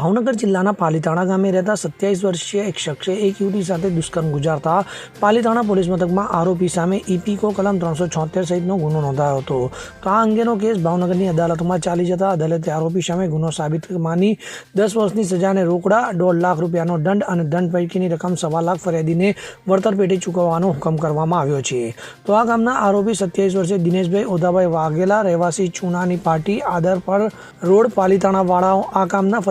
ભાવનગર જિલ્લાના પાલીતાણા ગામે રહેતા સત્યાવીસ વર્ષીય એક શખ્સે એક યુવતી સાથે દુષ્કર્મ ગુજારતા પાલીતાણા પોલીસ મથકમાં આરોપી સામે ઇપીકો કલમ ત્રણસો છોતેર સહિતનો ગુનો નોંધાયો હતો. તો આ અંગેનો કેસ ભાવનગરની અદાલતમાં ચાલી જતા અદાલતે આરોપી સામે ગુનો સાબિત માની દસ વર્ષની સજાને રોકડા, દોઢ લાખ રૂપિયાનો દંડ અને દંડ પૈકીની રકમ સવા લાખ ફરિયાદીને વળતર પેટે ચૂકવવાનો હુકમ કરવામાં આવ્યો છે. તો આ ગામના આરોપી સત્યાવીસ વર્ષે દિનેશભાઈ ઓધાભાઈ વાઘેલા, રહેવાસી ચૂનાની પાર્ટી આદર પર રોડ પાલીતાણાવાળાઓ આ કામના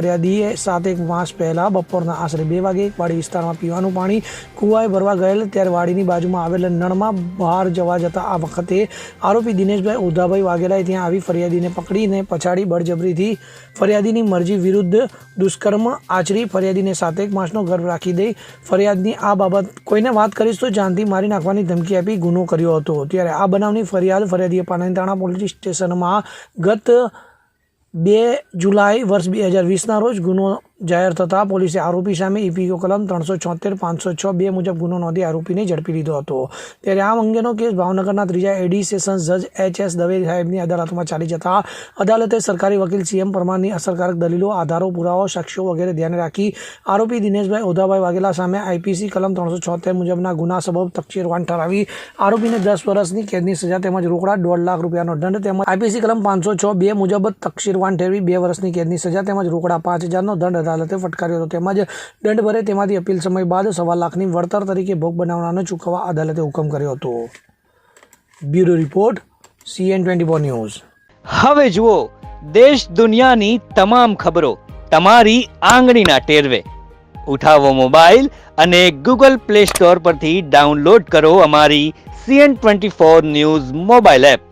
સાત એક માસ પહેલા બપોરના આશરે બે વાગે એક વાડી વિસ્તારમાં પીવાનું પાણી કુવાએ ભરવા ગયેલ, ત્યારે વાડીની બાજુમાં આવેલ નળમાં બહાર જવા જતા આ વખતે આરોપી દિનેશભાઈ ઉધાભાઈ વાઘેલાએ ત્યાં આવી ફરિયાદીને પકડીને પછાડી બળજબરીથી ફરિયાદીની મરજી વિરુદ્ધ દુષ્કર્મ આચરી ફરિયાદીને સાતેક માસનો ગર્ભ રાખી દઈ ફરિયાદની આ બાબત કોઈને વાત કરીશ તો જાનથી મારી નાખવાની ધમકી આપી ગુનો કર્યો હતો. ત્યારે આ બનાવની ફરિયાદ ફરિયાદીએ પાણીતાણા પોલીસ સ્ટેશનમાં ગત બે જુલાઈ વર્ષ બે હજાર વીસના રોજ ગુનો જાહેર થતાં પોલીસે આરોપી સામે ઇપીકો કલમ ત્રણસો છોતેર, પાંચસો છ, બે મુજબ ગુનો નોંધી આરોપીને ઝડપી લીધો હતો. ત્યારે આ અંગેનો કેસ ભાવનગરના ત્રીજા એડી સેશન્સ જજ એચ એસ દવે સાહેબની અદાલતમાં ચાલી જતા અદાલતે સરકારી વકીલ સીએમ પરમારની અસરકારક દલીલો, આધારો, પુરાવો સાક્ષ્યો વગેરે ધ્યાને રાખી આરોપી દિનેશભાઈ ઓધાભાઈ વાઘેલા સામે આઈપીસી કલમ ત્રણસો છોતેર મુજબના ગુના સબબ તકચીરવાન ઠરાવી આરોપીને દસ વર્ષની કેદની સજા તેમજ રોકડા દોઢ લાખ રૂપિયાનો દંડ તેમજ આઈપીસી કલમ પાંચસો છ બે મુજબ તકશીરવાન ઠેરવી બે વર્ષની કેદની સજા તેમજ રોકડા પાંચ હજારનો દંડ અદાલતે ફટકાર્યો હતો. તેમજ દંડ ભરે તેમાંથી અપીલ સમય બાદ સવા લાખની વળતર તરીકે ભોગ બનાવવાનો ચૂકવવા અદાલતે હુકમ કર્યો હતો. Bureau report CN twenty four news. હવે જુઓ, દેશ દુનિયાની તમામ ખબરો તમારી આંગળીના ટેરવે. ઉઠાવો મોબાઈલ અને ગૂગલ પ્લે સ્ટોર પરથી ડાઉનલોડ કરો અમારી CN twenty four news mobile app.